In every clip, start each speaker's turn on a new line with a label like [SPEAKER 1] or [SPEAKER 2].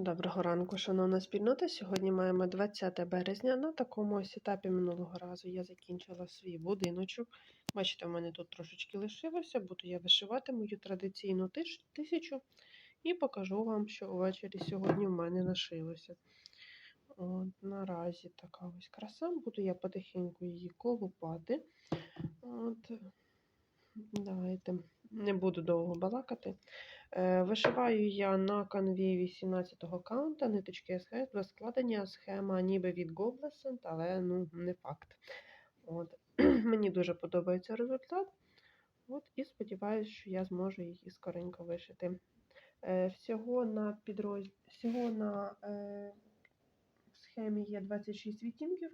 [SPEAKER 1] Доброго ранку, шановна спільнота. Сьогодні маємо 20 березня. На такому ось етапі минулого разу я закінчила свій будиночок. Бачите, у мене тут трошечки лишилося, буду я вишивати мою традиційну тисячу і покажу вам, що увечері сьогодні в мене нашилося. От, наразі така ось краса. Буду я потихеньку її колупати. От, давайте не буду довго балакати. Е, Вишиваю я на канві 18-го каунта, ниточки СХС без складення, схема ніби від Goblescent, але ну, не факт. От. Мені дуже подобається результат. От, і сподіваюся, що я зможу її скоренько вишити. Е, Всього на підроз... всього на е, схемі є 26 відтінків,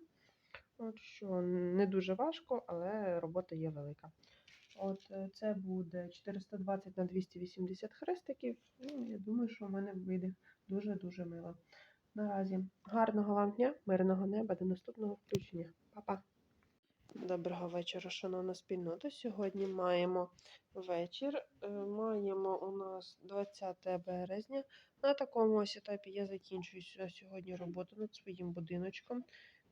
[SPEAKER 1] от, що не дуже важко, але робота є велика. От е, це буде 420 на 280 хрестиків. Ну, я думаю, що в мене вийде дуже-дуже мило. Наразі гарного вам дня, мирного неба, до наступного включення. Па-па! Доброго вечора, шановна спільнота. Сьогодні маємо вечір. Е, Маємо у нас 20 березня. На такому ось етапі я закінчую сьогодні роботу над своїм будиночком.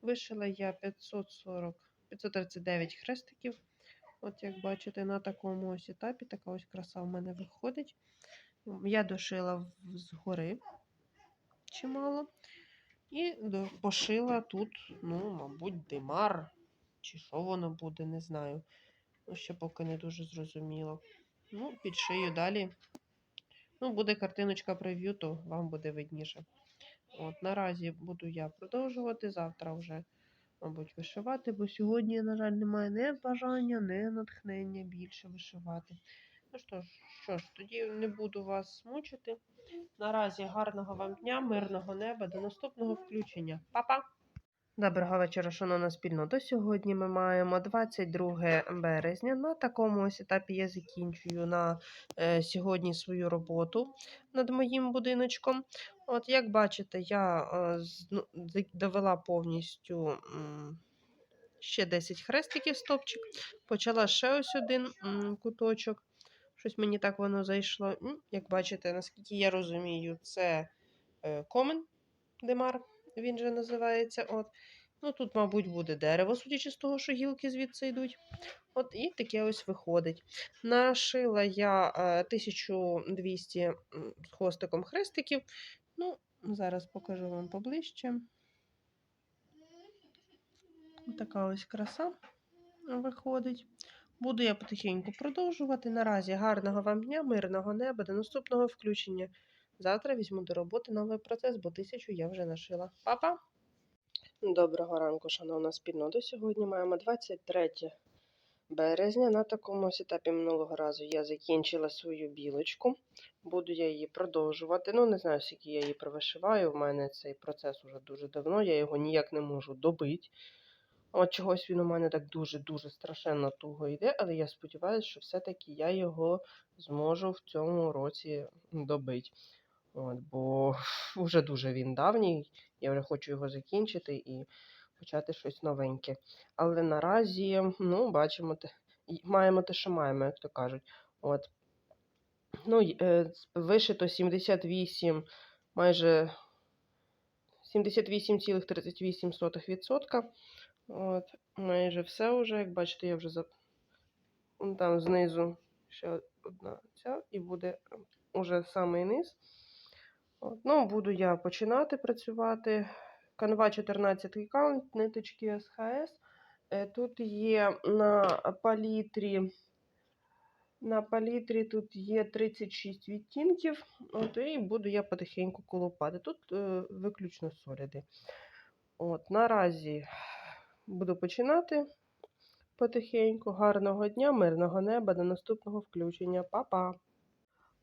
[SPEAKER 1] Вишила я 540, 539 хрестиків. От як бачите, на такому ось етапі така ось краса в мене виходить. Я дошила згори чимало. І пошила тут, ну, мабуть, димар. Чи що воно буде, не знаю. Ну, ще поки не дуже зрозуміло. Ну, підшию далі. Ну, буде картиночка прев'ю, то вам буде видніше. От, наразі буду я продовжувати. Завтра вже, мабуть, вишивати, бо сьогодні, на жаль, немає не бажання, не натхнення більше вишивати. Ну що ж, що ж, тоді не буду вас мучити. Наразі гарного вам дня, мирного неба, до наступного включення. Па-па! Доброго вечора, шановна спільнота. Сьогодні ми маємо 22 березня. На такому ось етапі я закінчую на е, сьогодні свою роботу над моїм будиночком. От як бачите, я е, довела повністю м, ще 10 хрестиків стопчик. Почала ще ось один м, куточок. Щось мені так воно зайшло. Як бачите, наскільки я розумію, це е, комен Демар, він же називається. От. Ну, тут, мабуть, буде дерево, судячи з того, що гілки звідси йдуть. От і таке ось виходить. Нашила я е, 1200 з хвостиком хрестиків. Ну, зараз покажу вам поближче. Така ось краса виходить. Буду я потихеньку продовжувати. Наразі гарного вам дня, мирного неба, до наступного включення. Завтра візьму до роботи новий процес, бо тисячу я вже нашила. Па-па! Доброго ранку, шановна спільнота. Сьогодні маємо 23 березня. На такому етапі минулого разу я закінчила свою білочку. Буду я її продовжувати. Ну, не знаю, скільки я її провишиваю. У мене цей процес уже дуже давно, я його ніяк не можу добити. От чогось він у мене так дуже-дуже страшенно туго йде, але я сподіваюся, що все-таки я його зможу в цьому році добити. От, бо вже дуже він давній, я вже хочу його закінчити і почати щось новеньке. Але наразі, ну, бачимо, те, маємо те, що маємо, як то кажуть. От. Ну, е, вишито 78, майже 78,38%. От, майже все вже, як бачите, я вже за... там знизу ще одна ця, і буде уже самий низ. Ну, буду я починати працювати. Канва 14 каунт, ниточки СХС. Е, Тут є на палітрі. На палітрі тут є 36 відтінків. От, і буду я потихеньку колупати. Тут е, виключно соліди. От, наразі буду починати потихеньку. Гарного дня, мирного неба, до наступного включення. Па-па!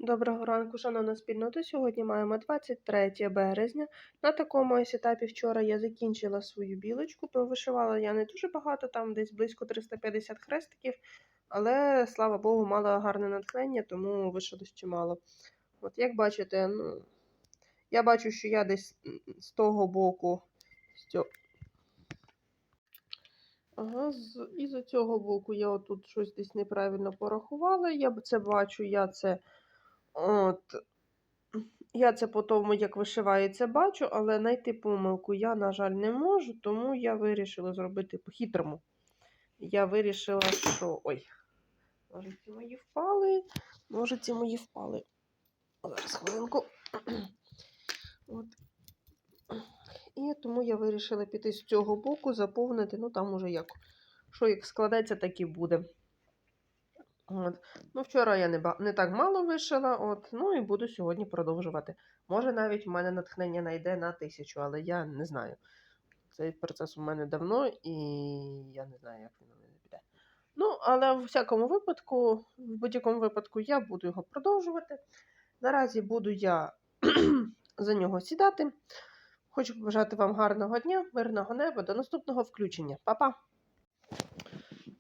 [SPEAKER 1] Доброго ранку, шановна спільнота. Сьогодні маємо 23 березня. На такому ось етапі вчора я закінчила свою білочку. Провишивала я не дуже багато, там десь близько 350 хрестиків, але слава Богу, мала гарне натхнення, тому вишилось чимало. От як бачите, ну, я бачу, що я десь з того боку. Ага, з, і з цього боку я отут щось десь неправильно порахувала. Я це бачу, я це От. Я це по тому, як вишивається, бачу, але знайти помилку я, на жаль, не можу, тому я вирішила зробити по-хитрому. Я вирішила, що. Ой, ножиці мої впали. Ножиці мої впали. Зараз хвилинку. От. І тому я вирішила піти з цього боку, заповнити, ну там уже як. Що як складеться, так і буде. От. Ну, вчора я не, не так мало вишила, от, ну і буду сьогодні продовжувати. Може, навіть в мене натхнення найде на тисячу, але я не знаю. Цей процес у мене давно, і я не знаю, як він у мене піде. Ну, але в всякому випадку, в будь-якому випадку, я буду його продовжувати. Наразі буду я за нього сідати. Хочу побажати вам гарного дня, мирного неба, до наступного включення. Па-па!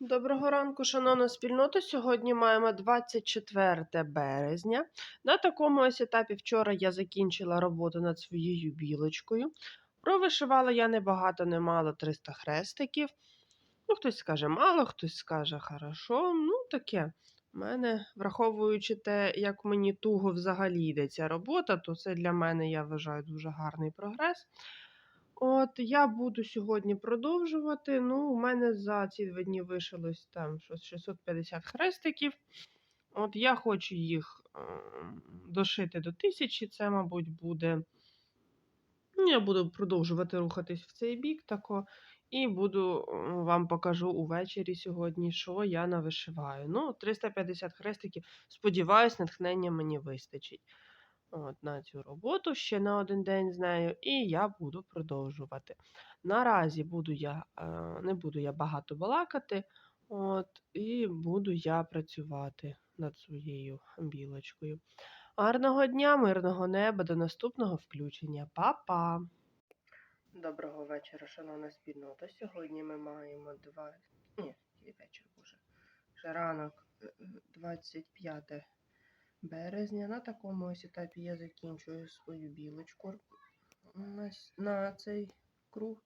[SPEAKER 1] Доброго ранку, шановна спільнота. Сьогодні маємо 24 березня. На такому ось етапі вчора я закінчила роботу над своєю білочкою. Провишивала я небагато, немало 300 хрестиків. Ну, хтось скаже мало, хтось скаже хорошо. Ну, таке. У мене, враховуючи те, як мені туго взагалі йде ця робота, то це для мене, я вважаю, дуже гарний прогрес. От я буду сьогодні продовжувати. Ну, у мене за ці два дні вишилось там щось 650 хрестиків. От я хочу їх ем, дошити до тисячі. Це, мабуть, буде. Ну, я буду продовжувати рухатись в цей бік тако. І буду вам покажу увечері сьогодні, що я навишиваю. Ну, 350 хрестиків. Сподіваюсь, натхнення мені вистачить. От, на цю роботу ще на один день з нею, і я буду продовжувати. Наразі буду я, е, не буду я багато балакати, от, і буду я працювати над своєю білочкою. Гарного дня, мирного неба, до наступного включення. Па-па! Доброго вечора, шановна спільнота. Сьогодні ми маємо два. Ні, вечір. Вже ранок е, е, 25 березня. На такому ось етапі я закінчую свою білочку на, на цей круг.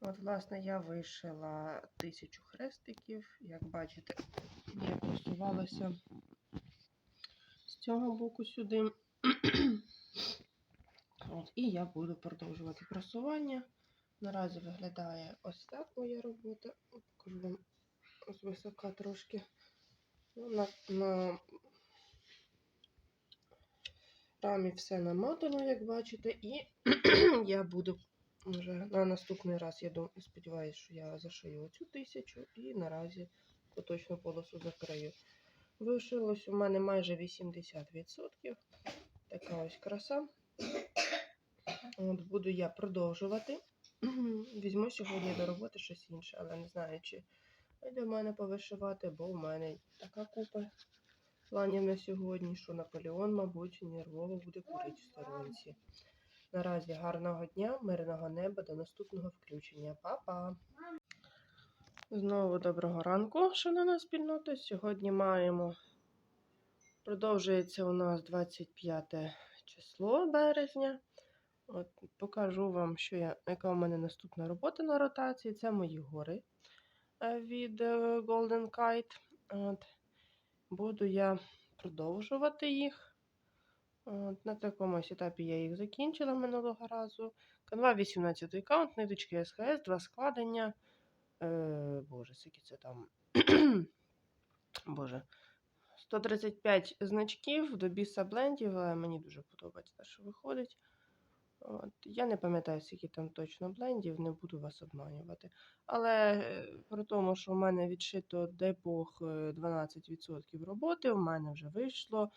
[SPEAKER 1] От, власне, я вишила тисячу хрестиків. Як бачите, я просувалася з цього боку сюди. От, і я буду продовжувати просування. Наразі виглядає ось так моя робота. От, Покажу вам з висока трошки. Ну, на, на рамі все намотано, як бачите, і я буду вже на наступний раз, я дум- сподіваюся, що я зашию оцю тисячу і наразі поточну полосу закрию. Вишилось у мене майже 80%. Така ось краса. От буду я продовжувати. Візьму сьогодні до роботи щось інше, але не знаю, чи в мене повишивати, бо в мене така купа планів на сьогодні, що Наполеон, мабуть, нервово буде курити в сторонці. Наразі гарного дня, мирного неба, до наступного включення. Па-па! Знову доброго ранку, шановна спільнота. Сьогодні маємо. Продовжується у нас 25 число березня. От, покажу вам, що я, яка у мене наступна робота на ротації. Це мої гори е, від е, Golden Kite. От. Буду я продовжувати їх. От, на такому етапі я їх закінчила минулого разу. Канва 18 аккаунт, ниточки СХС, два складення. Е, Боже, скільки це там. Боже. 135 значків до біса блендів, але мені дуже подобається те, що виходить. От. Я не пам'ятаю, скільки там точно блендів, не буду вас обманювати. Але е, при тому, що в мене відшито, е, 12% роботи, у мене вже вийшло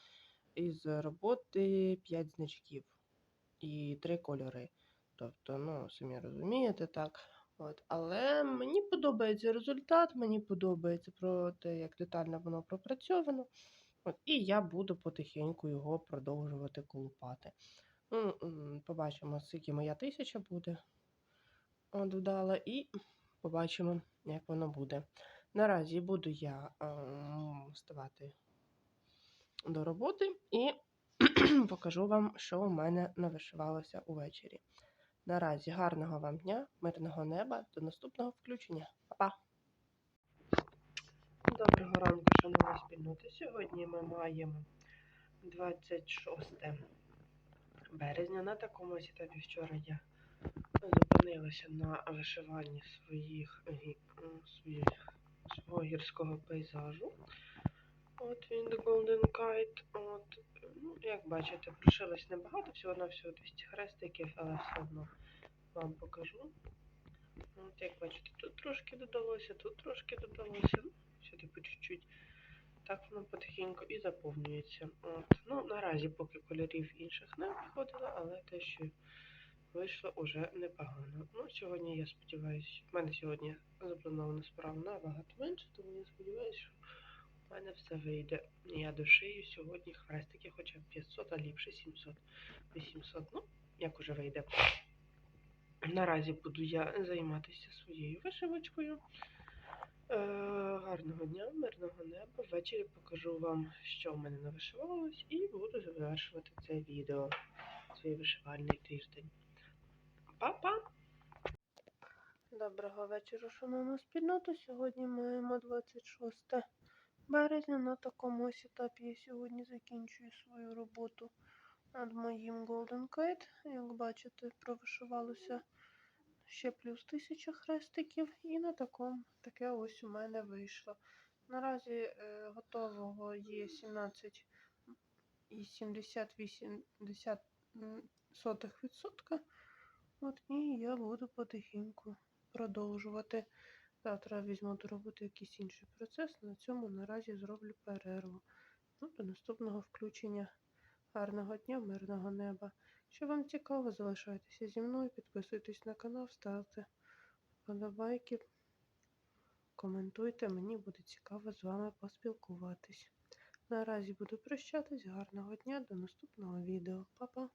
[SPEAKER 1] із роботи 5 значків і 3 кольори. Тобто, ну, самі розумієте, так. От. Але мені подобається результат, мені подобається про те, як детально воно пропрацьовано. От. І я буду потихеньку його продовжувати колупати. Ну, побачимо, скільки моя тисяча буде от вдала, і побачимо, як воно буде. Наразі буду я ем, вставати до роботи і покажу вам, що у мене навишивалося увечері. Наразі гарного вам дня, мирного неба, до наступного включення. Па-па! Доброго ранку, шановні спільноти. Сьогодні ми маємо 26 березня. На такому етапі вчора я зупинилася на вишиванні своїх, своїх свого гірського пейзажу. От він Golden Kite. От, ну, як бачите, пришилось небагато, всього на всього 200 хрестиків, але все одно вам покажу. От, як бачите, тут трошки додалося, тут трошки додалося. ну, Сюди по чуть-чуть. Так воно потихеньку і заповнюється. От. Ну, наразі поки кольорів інших не виходило, але те, що вийшло уже непогано. Ну, сьогодні я сподіваюся, в мене сьогодні запланована справа набагато менше, тому я сподіваюся, що в мене все вийде. Я дошию сьогодні хрестики хоча б 500, а ліпше 700, 800. Ну, як уже вийде. Наразі буду я займатися своєю вишивочкою. Е, гарного дня, мирного неба. Ввечері покажу вам, що в мене навишивалось, і буду завершувати це відео. Свій вишивальний тиждень. Па-па! Доброго вечора, шановна спільнота. Сьогодні маємо 26 березня. На такому ось етапі я сьогодні закінчую свою роботу над моїм Golden Kite. Як бачите, провишивалося ще плюс 1000 хрестиків. І на такому таке ось у мене вийшло. Наразі е, готового є 17 і 78 сотих відсотка. От і я буду потихеньку продовжувати. Завтра візьму до роботи якийсь інший процес. На цьому наразі зроблю перерву. Ну, до наступного включення. Гарного дня, мирного неба. Якщо вам цікаво, залишайтеся зі мною, підписуйтесь на канал, ставте вподобайки, коментуйте, мені буде цікаво з вами поспілкуватись. Наразі буду прощатись. Гарного дня, до наступного відео. Па-па!